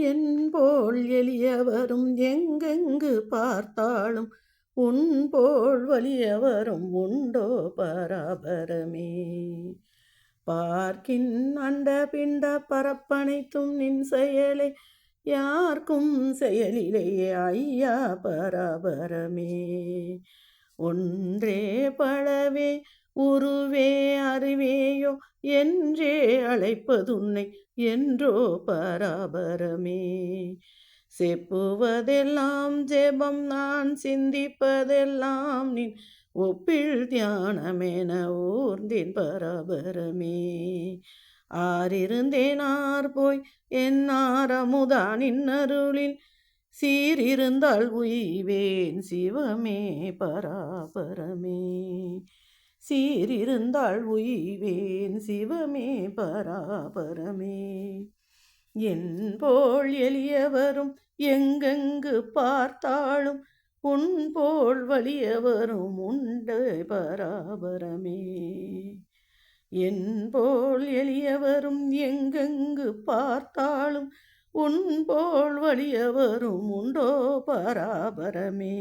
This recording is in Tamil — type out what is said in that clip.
என்போல் எளியவரும் எங்கெங்கு பார்த்தாலும் உன்போல் வலியவரும் உண்டோ பராபரமே. பார்க்கின் அண்ட பிண்ட பரப்பனைத்தும் நின் செயலை யார்க்கும் செயலிலேயே ஐயா பராபரமே. ஒன்றே பழவே உருவே அறிவேயோ என்றே அழைப்பதுன்னை என்றோ பராபரமே. செப்புவதெல்லாம் ஜெபம் நான் சிந்திப்பதெல்லாம் நின் ஒப்பில் தியானமென ஊர்ந்தேன் பராபரமே. ஆறிருந்தேனார் போய் என்னார் அமுதானின் அருளில் சீரிருந்தால் உய்வேன் சிவமே பராபரமே. சீரிருந்தாள் உய்வேன் சிவமே பராபரமே. என் போல் எளியவரும் எங்கெங்கு பார்த்தாலும் உன் போல் வலியவரும் உண்டு பராபரமே. என் போல் எளியவரும் எங்கெங்கு பார்த்தாலும் உன் போல் வலியவரும் உண்டோ பராபரமே.